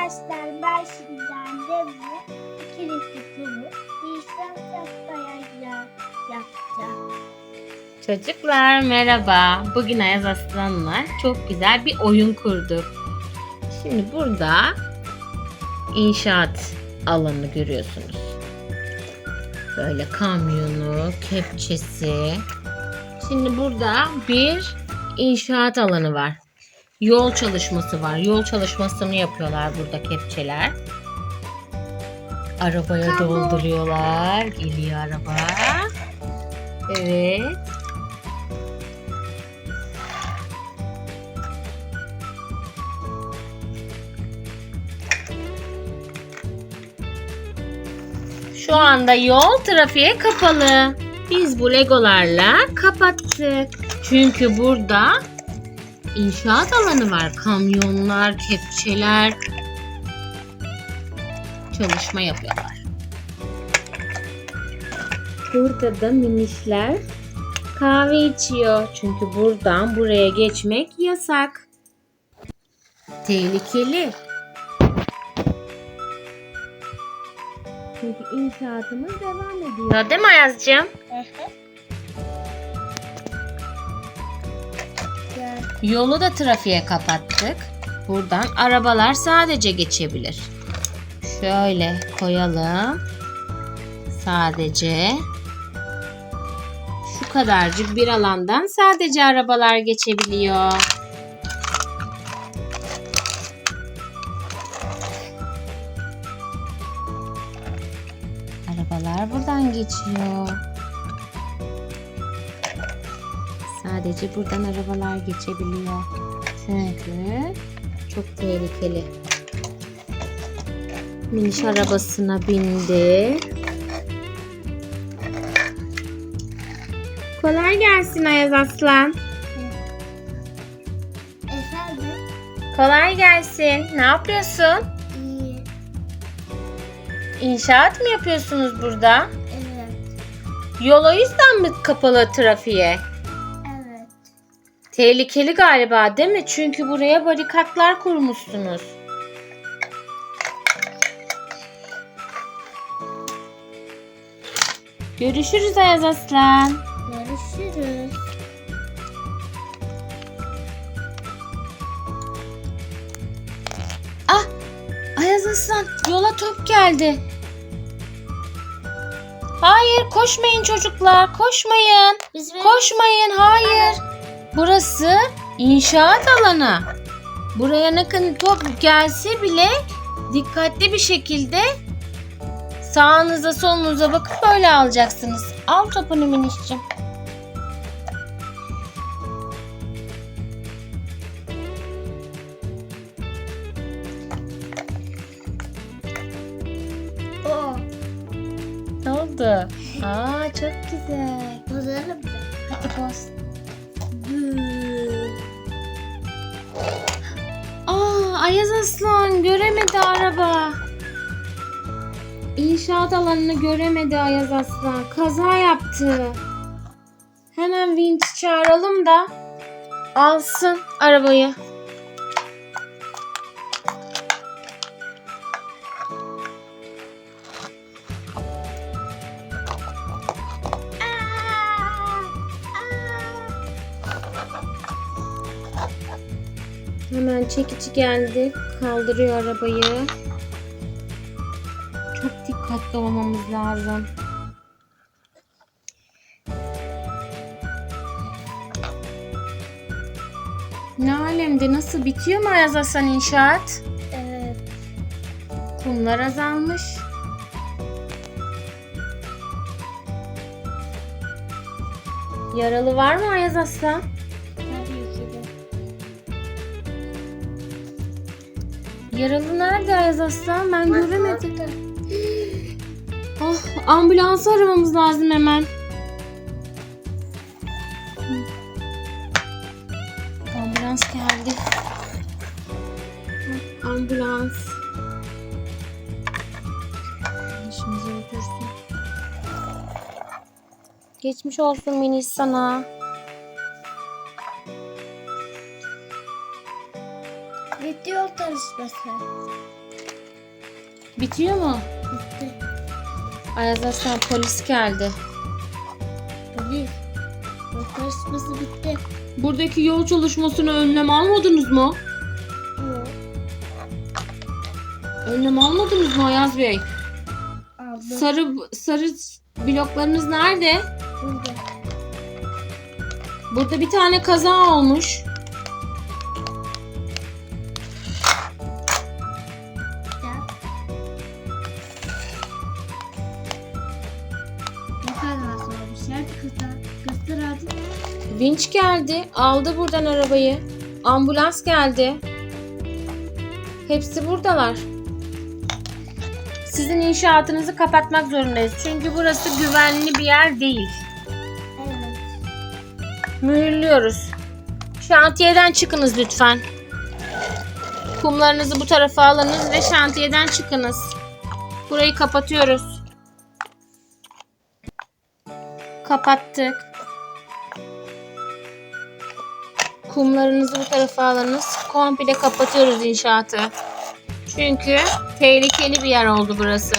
Arkadaşlar ben şimdi annemle ikili kulu inşaat yapmaya yapacağım. Çocuklar merhaba. Bugün Ayaz Aslan'la çok güzel bir oyun kurduk. Şimdi burada inşaat alanını görüyorsunuz. Böyle kamyonu, kepçesi. Şimdi burada bir inşaat alanı var. Yol çalışması var. Yol çalışmasını yapıyorlar burada kepçeler. Arabaya dolduruyorlar. Geliyor araba. Evet. Şu anda yol trafiğe kapalı. Biz bu legolarla kapattık. Çünkü burada inşaat alanı var. Kamyonlar, kepçeler çalışma yapıyorlar. Burada da minişler kahve içiyor. Çünkü buradan buraya geçmek yasak. Tehlikeli. Çünkü inşaatımız devam ediyor. Değil mi Ayaz'cığım? Gel. Yolu da trafiğe kapattık. Buradan arabalar sadece geçebilir. Şöyle koyalım. Sadece şu kadarcık bir alandan sadece arabalar geçebiliyor. Arabalar buradan geçiyor. Sadece buradan arabalar geçebiliyor. Çünkü çok tehlikeli. Miniş arabasına bindi. Kolay gelsin Ayaz Aslan. Efendim? Kolay gelsin. Ne yapıyorsun? İyi. İnşaat mı yapıyorsunuz burada? Evet. Yol o yüzden mi kapalı trafiğe? Tehlikeli galiba değil mi? Çünkü buraya barikatlar kurmuşsunuz. Görüşürüz Ayaz Aslan. Görüşürüz. Ah! Ayaz Aslan yola top geldi. Hayır koşmayın çocuklar koşmayın. Biz Koşmayın hayır. Burası inşaat alanı. Buraya ne kadar top gelse bile dikkatli bir şekilde sağınıza solunuza bakıp böyle alacaksınız. Al topunu minişciğim. O. Ne oldu? Aa çok güzel. Da. Hadi boz. Aa Ayaz Aslan göremedi araba. İnşaat alanını göremedi Ayaz Aslan. Kaza yaptı. Hemen vinç çağıralım da alsın arabayı. Hemen çekici geldi. Kaldırıyor arabayı. Çok dikkatli olmamız lazım. Ne alemde nasıl bitiyor mu Ayaz Hasan inşaat? Evet. Kumlar azalmış. Yaralı var mı Ayaz Aslan? Yaralı nerede Ayaz Aslan? Ben göremedim. Orada. Ah, ambulansı aramamız lazım hemen. Ambulans geldi. Ah, Ambulans. Başımıza otursun. Geçmiş olsun Melis sana. Video tanışması. Bitiyor mu? Bitti. Ayaz Aslan polis geldi. Polis. Yol karışması bitti. Buradaki yol çalışmasına önlem almadınız mı? Yok. Önlem almadınız mı Ayaz Bey? Aldım. Sarı sarı bloklarınız nerede? Burada. Burada bir tane kaza olmuş. Nerede kızlar? Kızlar hadi. Vinç geldi, aldı buradan arabayı. Ambulans geldi. Hepsi buradalar. Sizin inşaatınızı kapatmak zorundayız. Çünkü burası güvenli bir yer değil. Evet. Mühürlüyoruz. Şantiyeden çıkınız lütfen. Kumlarınızı bu tarafa alınız ve şantiyeden çıkınız. Burayı kapatıyoruz. Kapattık. Kumlarınızı bu tarafa alınız. Komple kapatıyoruz inşaatı. Çünkü tehlikeli bir yer oldu burası.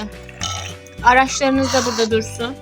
Araçlarınız da burada dursun.